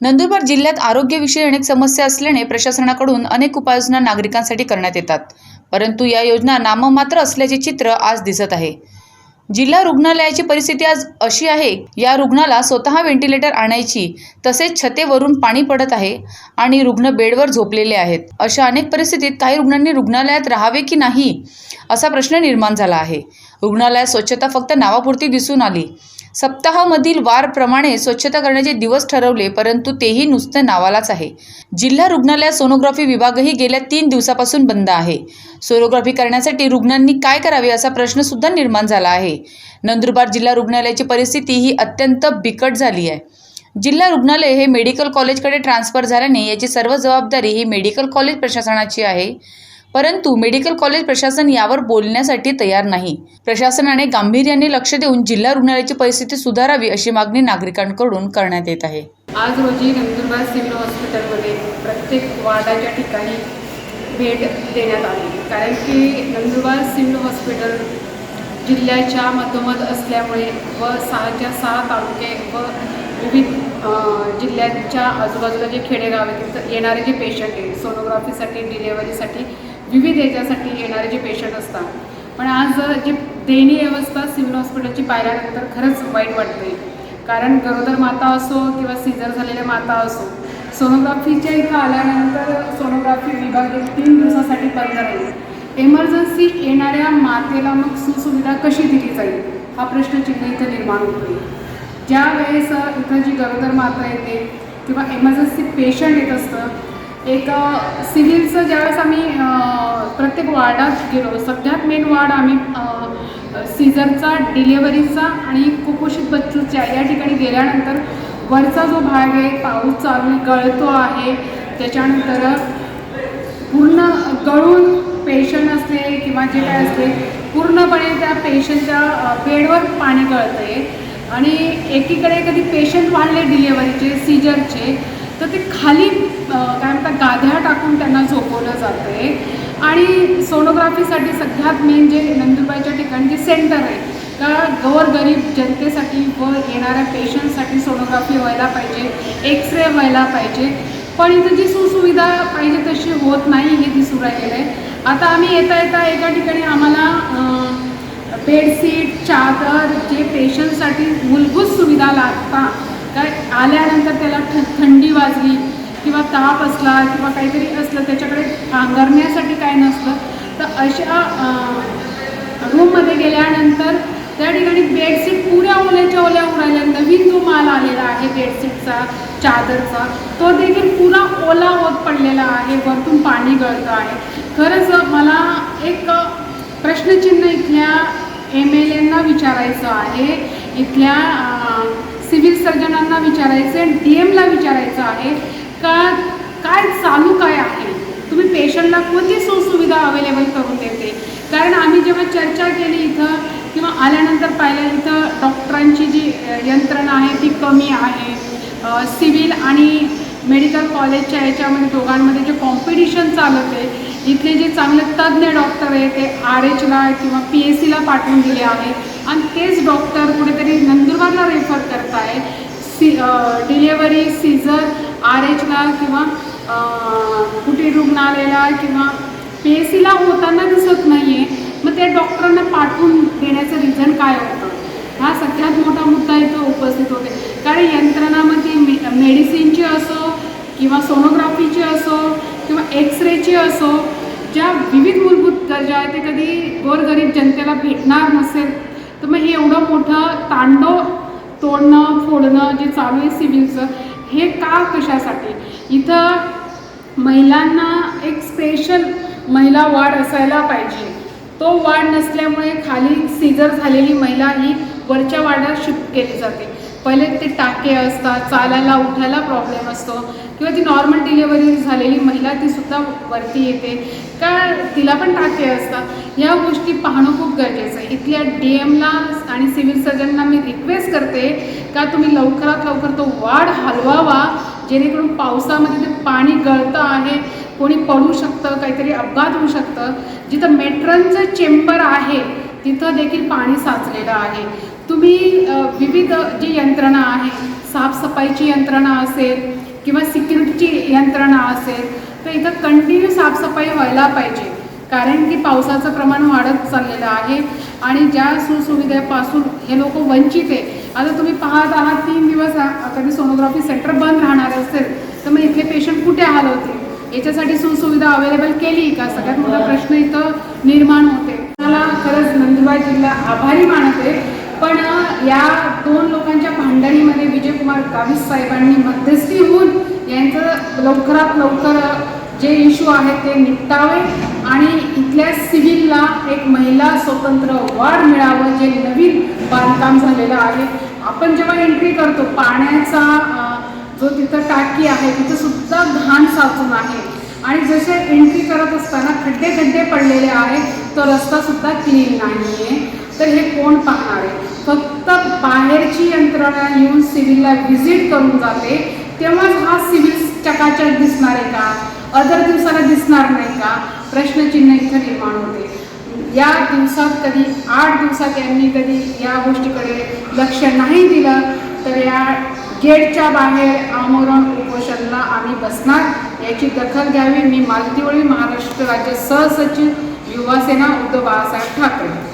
नंदुरबार जिल्ह्यात आरोग्यविषयी अनेक समस्या असल्याने प्रशासनाकडून अनेक उपाययोजना नागरिकांसाठी करण्यात येतात. परंतु या योजना नाममात्र असल्याचे चित्र आज दिसत आहे. जिल्हा रुग्णालयाची परिस्थिती आज अशी आहे या रुग्णाला स्वतः व्हेंटिलेटर आणायची तसेच छतेवरून पाणी पडत आहे आणि रुग्ण बेडवर झोपलेले आहेत. अशा अनेक परिस्थितीत काही रुग्णांनी रुग्णालयात राहावे की नाही असा प्रश्न निर्माण झाला आहे. रुग्णालयात स्वच्छता फक्त नावापुरती दिसून आली. सप्ताहामधील वारप्रमाणे स्वच्छता करण्याचे दिवस ठरवले परंतु तेही नुसतं नावालाच आहे. जिल्हा रुग्णालयात सोनोग्राफी विभागही गेल्या तीन दिवसापासून बंद आहे. सोनोग्राफी करण्यासाठी रुग्णांनी काय करावे असा प्रश्न सुद्धा निर्माण झाला आहे. नंदुरबार जिल्हा रुग्णालयाची परिस्थिती ही अत्यंत बिकट झाली आहे. जिल्हा रुग्णालय हे मेडिकल कॉलेजकडे ट्रान्सफर झाल्याने याची सर्व जबाबदारी ही मेडिकल कॉलेज प्रशासनाची आहे. परंतु मेडिकल कॉलेज प्रशासन यावर बोलण्यासाठी तयार नाही. प्रशासनाने गांभीर्याने लक्ष देऊन जिल्हा रुग्णालयाची परिस्थिती सुधारावी अशी मागणी नागरिकांकडून करण्यात येत आहे. आज रोजी नंदुरबार सिव्हिल हॉस्पिटलमध्ये प्रत्येक वार्डाच्या ठिकाणी भेट देण्यात आली. कारण की नंदुरबार सिव्हिल हॉस्पिटल जिल्ह्याच्या मधोमध असल्यामुळे व सहाच्या सहा तालुके व विविध जिल्ह्याच्या जिल्ह्यांच्या आजूबाजूला जे खेडेगाव आहेत तिथं येणारे जे पेशंट आहे सोनोग्राफीसाठी डिलेवरीसाठी विविध याच्यासाठी येणारे जे पेशंट असतात. पण आज जी दयनीय अवस्था सिव्हिल हॉस्पिटलची पाहिल्यानंतर खरंच वाईट वाटते. कारण गरोदर माता असो किंवा सिझर झालेल्या माता असो सोनोग्राफीच्या इथं आल्यानंतर सोनोग्राफी विभाग तीन दिवसासाठी बंद राहील. एमर्जन्सी येणाऱ्या मातेला मग सुसुविधा कशी दिली जाईल? हा प्रश्न चिन्ह इथं निर्माण होतो ज्या वेळेस इथं जी गरोदर माता येते किंवा एमर्जन्सी पेशंट येत असतं एक सिव्हिलचं ज्यावेळेस आम्ही प्रत्येक वार्डात गेलो सगळ्यात मेन वार्ड आम्ही सीझरचा डिलेवरीचा आणि कुपोषित बच्चूच्या या ठिकाणी गेल्यानंतर वरचा जो भाग आहे पाऊस चालू गळतो आहे त्याच्यानंतर पूर्ण गळून पेशंट असले किंवा जे काय असते पूर्णपणे त्या पेशंटच्या बेडवर पाणी गळतं आहे आणि एकीकडे कधी पेशंट वाढले डिलेवरीचे सीजरचे तर ते खाली काय म्हणतात गाद्या टाकून त्यांना झोपवलं जातं आहे आणि सोनोग्राफीसाठी सगळ्यात मेन जे नंदुरबारच्या ठिकाणी जे सेंटर आहे का गोरगरीब जनतेसाठी व येणाऱ्या पेशंटसाठी सोनोग्राफी व्हायला पाहिजे एक्सरे व्हायला पाहिजे. पण इथं जी सुसुविधा पाहिजे तशी होत नाही हे दिसून राहिलेलं आहे. आता आम्ही येता येता एका ठिकाणी आम्हाला बेडशीट चादर जे पेशंटसाठी मूलभूत सुविधा लागतात काय आल्यानंतर त्याला थंडी वाजली किंवा ताप असला किंवा काहीतरी असलं त्याच्याकडे अंगरण्यासाठी काय नसलं तर अशा रूममध्ये गेल्यानंतर त्या ठिकाणी बेडशीट पुऱ्या ओल्याच्या ओल्या उडाल्या. नवीन जो माल आलेला आहे बेडशीटचा चादरचा तो देखील पुरा ओला होत पडलेला आहे वरतून पाणी गळतं आहे. खरंच मला एक प्रश्नचिन्ह इथल्या एम एल एंना विचारायचं आहे. इथल्या सिव्हिल सर्जनांना विचारायचं आहे डी एमला विचारायचं आहे का काय चालू काय आहे? तुम्ही पेशंटला कोणती सुसुविधा अवेलेबल करून देते? कारण आम्ही जेव्हा चर्चा केली इथं किंवा आल्यानंतर पाहिलं इथं डॉक्टरांची जी यंत्रणा आहे ती कमी आहे. सिव्हिल आणि मेडिकल कॉलेजच्या याच्यामध्ये दोघांमध्ये जे कॉम्पिटिशन चालत आहे इथले जे चांगले तज्ज्ञ डॉक्टर आहे ते आर एचला किंवा पी एस सीला पाठवून दिले आहे आणि तेच डॉक्टर कुठेतरी नंदुरबारला रेफर करत आहे सी डिलेवरी सीझर आर एचला किंवा कुठे रुग्णालयाला किंवा पी एस सीला होताना दिसत नाही आहे मग त्या डॉक्टरांना पाठवून देण्याचं रिझन काय होतं? हा सगळ्यात मोठा मुद्दा इथं उपस्थित होते. कारण यंत्रणामध्ये मे मेडिसिनची असो किंवा सोनोग्राफीची असो किंवा एक्सरेची असो ज्या विविध मूलभूत गरजा आहेत ते कधी गोरगरीब जनतेला भेटणार नसेल तर मग हे एवढं मोठं तांडव तोडणं फोडणं जे चालू आहे सिव्हिलचं हे का कशासाठी? इथं महिलांना एक स्पेशल महिला वार्ड असायला पाहिजे. तो वार्ड नसल्यामुळे खाली सीझर झालेली महिला ही वरच्या वार्डात शिफ्ट केली जाते. पहिले ते टाके असतात चालायला उठायला प्रॉब्लेम असतो. किंवा ती नॉर्मल डिलेवरी झालेली महिला ती सुद्धा वरती येते. का तिला पण टाके असतात? या गोष्टी पाहणं खूप गरजेचं आहे. इथल्या डी एमला आणि सिव्हिल सर्जनला मी रिक्वेस्ट करते का तुम्ही लवकरात लवकर तो वाढ हलवावा जेणेकरून पावसामध्ये ते पाणी गळतं आहे कोणी पडू शकतं काहीतरी अपघात होऊ शकतं. जिथं मेट्रनचं चेंबर आहे तिथं देखील पाणी साचलेलं आहे. तुम्ही विविध जी यंत्रणा आहे साफसफाईची यंत्रणा असेल किंवा सिक्युरिटीची यंत्रणा असेल तर इथं कंटिन्यू साफसफाई व्हायला पाहिजे. कारण की पावसाचं प्रमाण वाढत चाललेलं आहे आणि ज्या सुसुविधेपासून हे लोक वंचित आहे. आता तुम्ही पाहत आहात तीन दिवस कधी सोनोग्राफी सेंटर बंद राहणार असेल तर मग इथले पेशंट कुठे हलवतील याच्यासाठी सुसुविधा अवेलेबल केली का? सगळ्यात मोठा प्रश्न इथं निर्माण होते मला खरंच नंदुरबार जिल्हा आभारी मानते. पण या दोन लोकांच्या भांडणीमध्ये विजयकुमार गाविस साहेबांनी मध्यस्थी होऊन यांचं लवकरात लवकर जे इश्यू आहेत ते निपटावे आणि इथल्या सिव्हिलला एक महिला स्वतंत्र वाढ मिळावं जे नवीन बांधकाम झालेलं आहे. आपण जेव्हा एंट्री करतो पाण्याचा जो तिथं टाकी आहे तिथं सुद्धा घाण साचून आहे. आणि जसे एंट्री करत असताना खड्डे खड्डे पडलेले आहेत तो रस्ता सुद्धा क्लीन नाही आहे तर हे कोण पाहणार आहे? फक्त बाहेरची यंत्रणा येऊन सिव्हिलला व्हिजिट करून जाते. तेव्हाच हा सिव्हिल चकाचक दिसणार आहे का? अदर दिवसाला दिसणार नाही का? प्रश्नचिन्ह इथं निर्माण होते. या दिवसात कधी आठ दिवसात यांनी कधी या गोष्टीकडे लक्ष नाही दिलं तर या गेटच्या बाहेर आमरण उपोषणला आम्ही बसणार. याची दखल घ्यावी. मी मालतीवळी महाराष्ट्र राज्य सहसचिव युवासेना उद्धव बाळासाहेब ठाकरे.